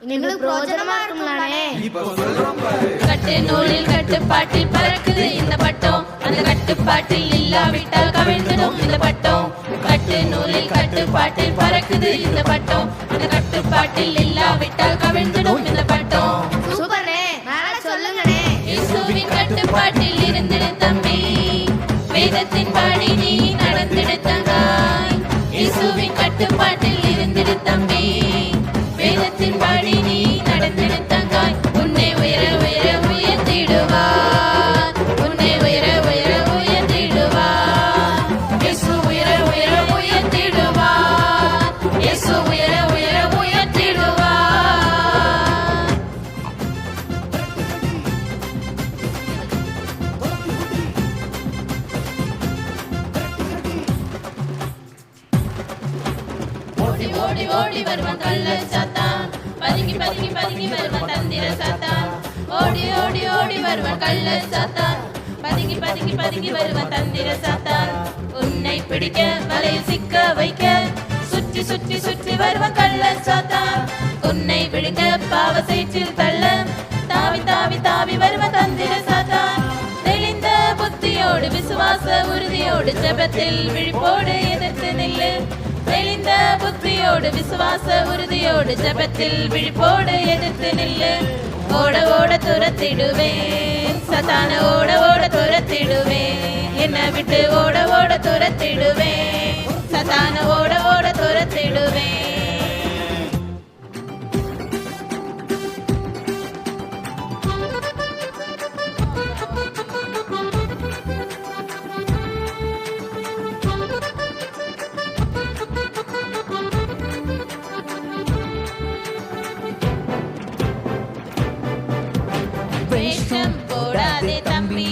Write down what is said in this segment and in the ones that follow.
படி சொன்னா எங்களுக்கு பிரோஜனமா இருக்கும்லானே? கட்டு நூலில் கட்டுப்பாட்டில் பறக்குது. இந்த பட்டம் அந்த கட்டுப்பாட்டில் இல்லாவிட்டால் கவிழ்ந்துடும். இந்த பட்டம் கட்டு நூலில் கட்டுப்பாட்டில் பறக்குது. இந்த பட்டம் அந்த கட்டுப்பாட்டில் இல்லாவிட்டால் கவிழ்ந்துடும். இந்த பட்டம் சூப்பர்ண்ணே மேல சொல்லுங்கண்ணே இயேசுவின் கட்டுப்பாட்டில் இருந்திடு தம்பி. வேதத்தின் படி நீ நடந்திடு தங்காய் இயேசுவின் கட்டுப்பாட்டில் இருந்திடு தம்பி. வருவான் கள்ள சாத்தான். பதுங்கி பதுங்கி பதுங்கி வருவான் தந்திர சாத்தான். உன்னை பிடிக்க வலையில் சிக்க வைக்க சுற்றி சுற்றி சுற்றி வருவான் கள்ள சாத்தான். உன்னை விழுங்க பாவ சேற்றில் தள்ள தாவி தாவி தாவி வருவான் தந்திர சாத்தான். தெளிந்த புத்தியோடு விசுவாச உறுதியோடு ஜபத்தில் விழிப்போடு எதிர்த்து நில்லு. தெளிந்த புத்தியோடு விசுவாச உறுதியோடு ஜபத்தில் விழிப்போடு எதிர்த்து நில்லு. ஓட ஓட துரத்திடுவேன். சத்தான ஓட ஓட துரத்திடுவேன் என்னை விட்டு ஓட ஓட துரத்திடுவேன் சத்தான ஓட ஓட துரத்திடுவேன் போடாதே தம்பி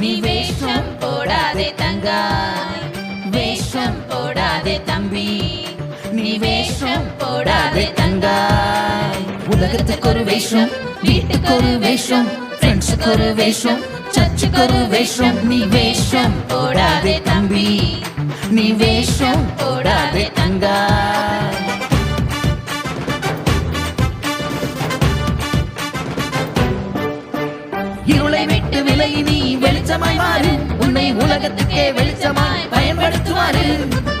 நீ வேஷம் போடாதே தங்காய். வேஷம் போடாதே தம்பி நீ வேஷம் போடாதே தங்காய். உலகத்துக்கு ஒரு வேஷம் வீட்டுக்கு ஒரு வேஷம் ஃப்ரெண்ட்ஸுக்கு ஒரு வேஷம் சர்ச்சுக்கு ஒரு வேஷம் நீ வேஷம் போடாதே தம்பி நீ வேஷம் போடாதே தங்கா மாறு உன்னை உலகத்துக்கே வெளிச்சமாய் பயன்படுத்துவாரு.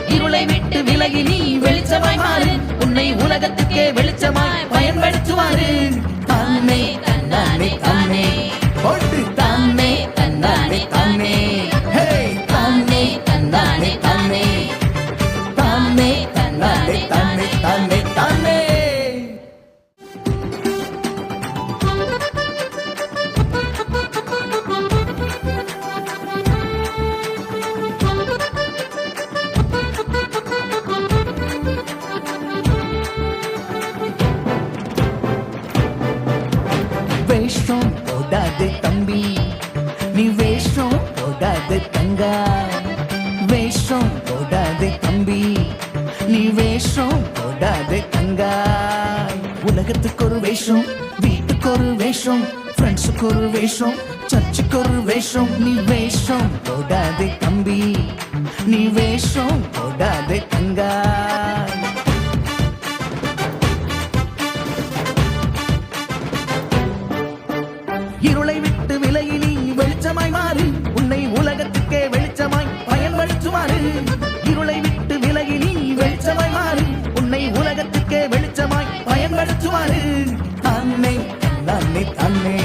இருளை விட்டு விலகி நீ வெளிச்சமாய் மாறு உன்னை உலகத்துக்கே வெளிச்சமாய் பயன்படுத்துவாரு. தானே தன்னானே தானே போட்டு தானே தன்னானே தானே தானே போடாதே உலகத்துக்கு ஒரு வேஷம் வீட்டுக்கு ஒரு வேஷம் ஃப்ரெண்ட்ஸுக்கு ஒரு வேஷம் சர்ச்சுக்கு ஒரு வேஷம் நீ வேஷம் போடாதே தம்பி நீ வேஷம் போடாதே தங்கா. உன்னை உலகத்துக்கே வெளிச்சமாய் பயன்படுத்துவாரு. தன்னை தன்னை தன்னை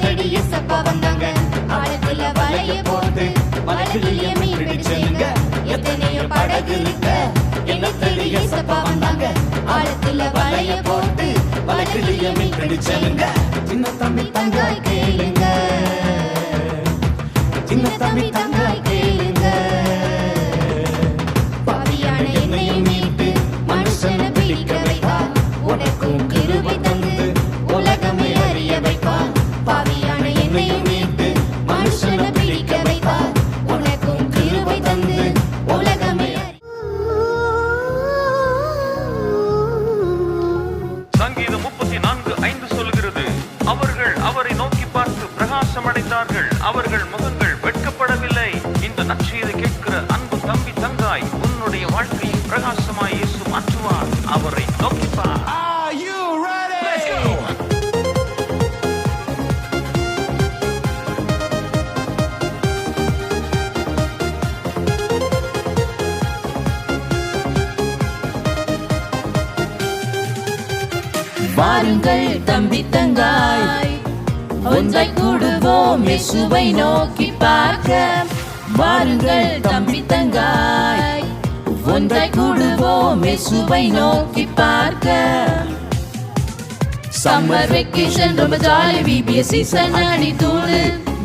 எப்படி எசப்பா வந்தாங்க. ஆழத்துல வலைய போட்டு வலையிலேயே மீன் பிடிச்சனுங்க எத்தனையோ படகு இருக்க என்ன தேடி எசப்பா வந்தாங்க. ஆழத்துல வலைய போட்டு வலையிலேயே மீன் பிடிச்சனுங்க சின்ன தம்பி தங்காய் கேளுங்க. வாருங்கள் தம்பி தங்காய். ஒன்றாய் கூடுவோம் இயேசுவை நோக்கி பார்க்க. வாருங்கள் தம்பி தங்காய். ஒன்றாய் கூடுவோம் இயேசுவை நோக்கி பார்க்க. சம்மர் வெக்கேஷன் ரொம்ப ஜாலி விபிஎஸ் சீசன் அடி தூணு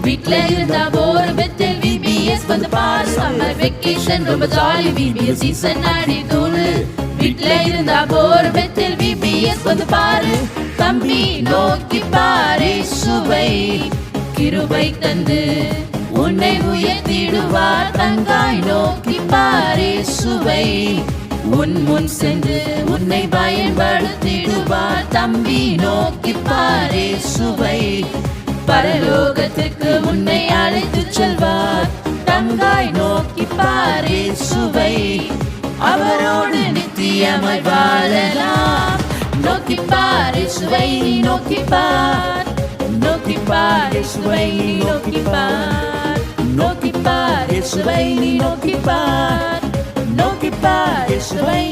வீட்ல இருந்தா போர் பெத்தில் விபிஎஸ் வந்து பாரு. சம்மர் வெக்கேஷன் ரொம்ப ஜாலி விபிஎஸ் சீசன் அடி தூணு வீட்ல இருந்தா போர் பெத்தில் விபிஎஸ் வந்து பாரு. தம்பி நோக்கி பாரு சுவை கிருபை தந்து. உன்னை உயர்த்திடுவார் தங்காய் நோக்கி பாரு சுவை. உன் முன் சென்று உன்னை பயன்படுத்திடுவார் தம்பி நோக்கி பாரே சுவை. பரலோகத்துக்கு உன்னை அழைத்து செல்வார் தங்காய் நோக்கி பாரே சுவை. அவரோடு நித்தியமாய் வாழலாம் நோக்கி பாரே சுவை நீ நோக்கி பார் நோக்கி பாரே சுவை நீ நோக்கி பார் நோக்கி பாரே சுவை நீ நோக்கி பார் நோக்கி பாரு சுவை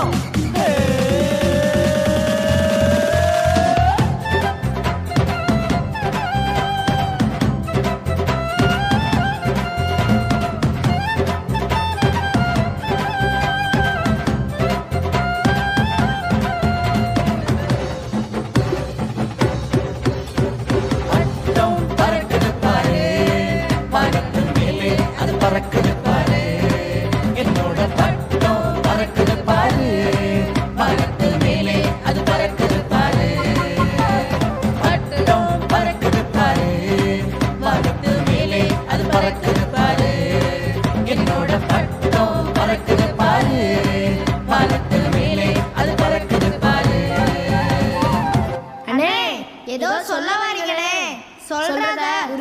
「な！？」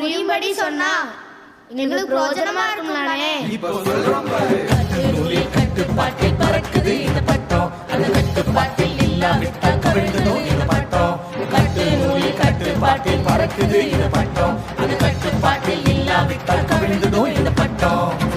புரியும்படி சொன்னா எங்களுக்கு பிரோஜனமா இருக்கும்லானே நூலில் கட்டுப்பாட்டில் பறக்குது இந்த பட்டம். அந்த கட்டுப்பாட்டில் இல்லாவிட்டால் கவிழ்ந்ததோ இந்த பட்டம். கட்டு நூலில் கட்டுப்பாட்டில் பறக்குது இந்த பட்டம். அந்த கட்டுப்பாட்டில் இல்லாவிட்டால் கவிழ்ந்ததோ இந்த பட்டம்.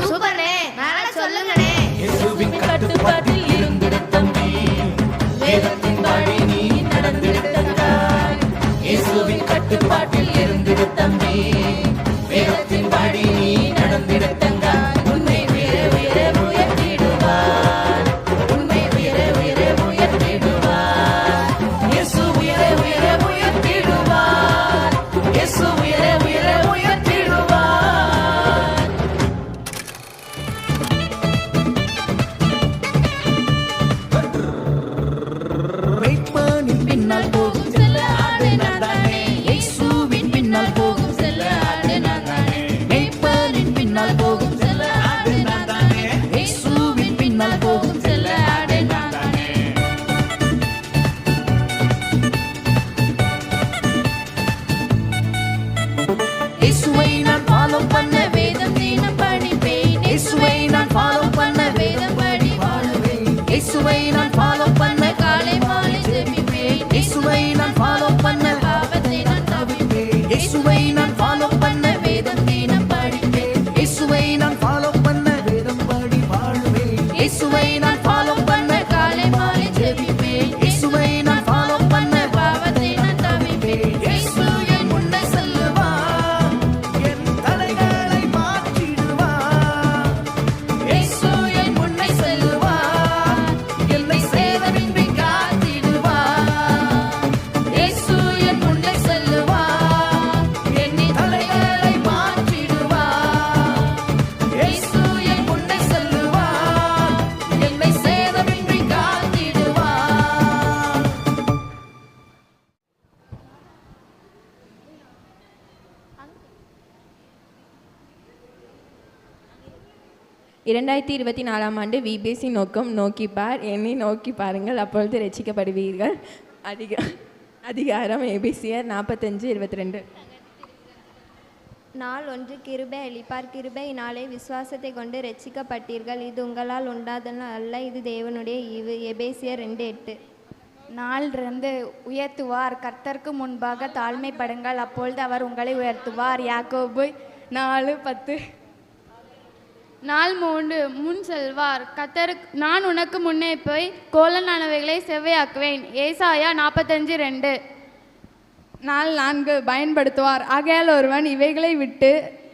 பின்னால் போகும் செல்ல ஆடு நான் தானே. இயேசுவின் பின்னால் போகும் செல்ல ஆடு நான் தானே. மெய்ப்பனின் பின்னால் போகும் செல்ல ஆடு நான் தானே. இயேசுவின் பின்னால் போகும் செல்ல ஆடு நான் தானே. இயேசுவை நான் ஃபாலோ பண்ண வேதம் தினம் படிப்பேன். இயேசுவை நான் ஃபாலோ பண்ண வேதம் படி வாழுவேன். இயேசுவை நான் ஃபாலோ பண்ண இரண்டாயிரத்தி இருபத்தி நாலாம் ஆண்டு விபிஎஸ்சி நோக்கம் நோக்கி பார். என்னை நோக்கி பாருங்கள். அப்பொழுது ரசிக்கப்படுவீர்கள். அதிக அதிகாரம் ஏபிசிஆர் நாற்பத்தஞ்சு இருபத்தி ரெண்டு நாள் ஒன்று கிருபை அளிப்பார். கிருபையினாலே விசுவாசத்தை கொண்டு ரட்சிக்கப்பட்டீர்கள் இது உங்களால் உண்டாதன அல்ல. இது தேவனுடைய ஈவு. எபேசியர் ரெண்டு எட்டு. நாள் இருந்து உயர்த்துவார். கர்த்தருக்கு முன்பாக தாழ்மைப்படுங்கள். அப்பொழுது அவர் உங்களை உயர்த்துவார். யாக்கோபு நாலு பத்து. நாள் மூன்று முன் செல்வார். கத்தருக்கு நான் உனக்கு முன்னே போய் கோலனானவைகளை செவ்வையாக்குவேன். ஏசாயா நாற்பத்தஞ்சு ரெண்டு. நாள் நான்கு பயன்படுத்துவார். ஆகையால் ஒருவன் இவைகளை விட்டு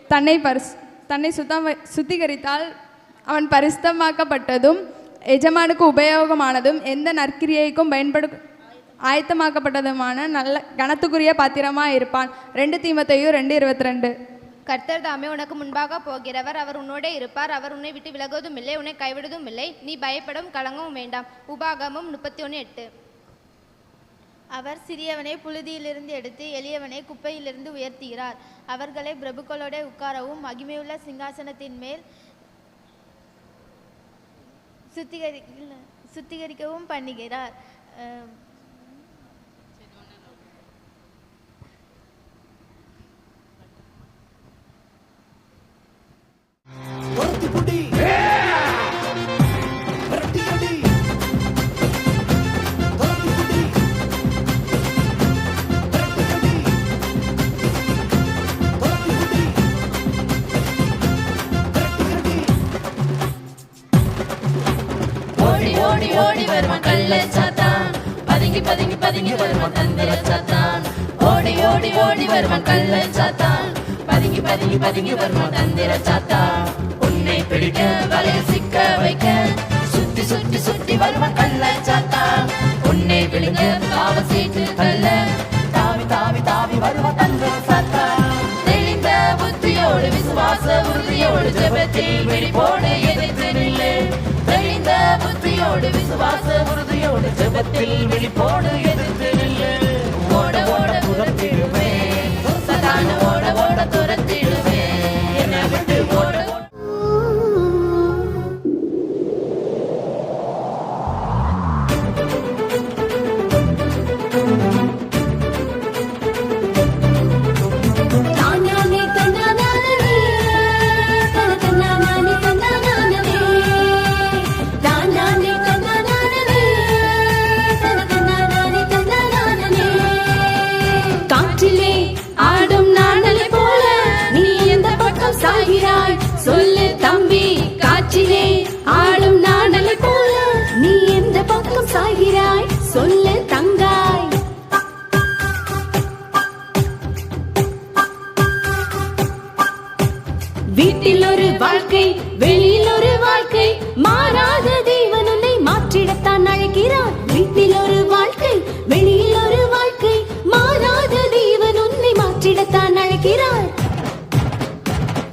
தன்னை பரிசு தன்னை சுத்தம் சுத்திகரித்தால் அவன் பரிசுத்தமாக்கப்பட்டதும் எஜமானுக்கு உபயோகமானதும் எந்த நற்கிரியைக்கும் பயன்படு ஆயத்தமாக்கப்பட்டதுமான நல்ல கனத்துக்குரிய பாத்திரமாக இருப்பான். ரெண்டு தீமத்தையும் ரெண்டு இருபத்தி ரெண்டு. கர்த்தர் தாமே உனக்கு முன்பாக போகிறவர். அவர் உன்னோட இருப்பார். அவர் உன்னை விட்டு விலகுவதும் இல்லை உன்னை கைவிடுவதும் இல்லை. நீ பயப்படும் கலங்கவும் வேண்டாம். உபாகமும் முப்பத்தி ஒன்று எட்டு. அவர் சிறியவனை புழுதியிலிருந்து எடுத்து எளியவனை குப்பையிலிருந்து உயர்த்துகிறார். அவர்களை பிரபுக்களோட உட்காரவும் மகிமையுள்ள சிங்காசனத்தின் மேல் சுத்திகரி சுத்திகரிக்கவும் பண்ணுகிறார் அஹ், ஒருத்தி புடி விரட்டி அடி ஒருத்தி புடி விரட்டி அடி ஒருத்தி புடி விரட்டி அடி ஓடி ஓடி வருவான் கள்ள சாத்தான். பதுங்கி பதுங்கி பதுங்கி வருவான் தந்திர சாத்தான். ஓடி ஓடி ஓடி வருவான் கள்ள சாத்தான். பதுங்கி பதுங்கி வருவோம் தந்திர சாத்தா உன்னை பிடிக்க வலைய சிக்க வைக்க சுத்தி சுத்தி சுத்தி வருவான் கள்ள சாத்தா உன்னை விழுங்க காவ சீட்டு கல்ல தாவி தாவி தாவி வருவான் தந்திர சாத்தா தெளிந்த புத்தியோடு விசுவாச உறுதியோடு ஜெபத்தில் விழிப்போடு எதிர்த்து நில்லு தெளிந்த புத்தியோடு விசுவாச உறுதியோடு ஜெபத்தில் விழிப்போடு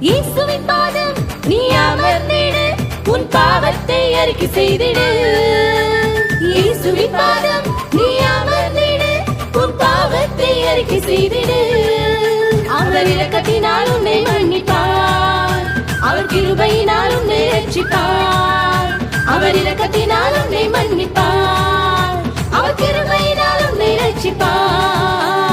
இயேசுவின் பாதம் நீ அமர்ந்திடு. உன் பாவத்தை அறிக்கை செய்திடு. இயேசுவின் பாதம் நீ அமர்ந்திடு. உன் பாவத்தை அறிக்கை செய்திடு. அவர் இரக்கத்தினால் உன்னை மன்னிப்பார். அவர் கிருபையினால் உன்னை ரட்சிப்பார். அவர் இரக்கத்தினால் உன்னை மன்னிப்பார். அவர் கிருபையினால் உன்னை ரட்சிப்பார்.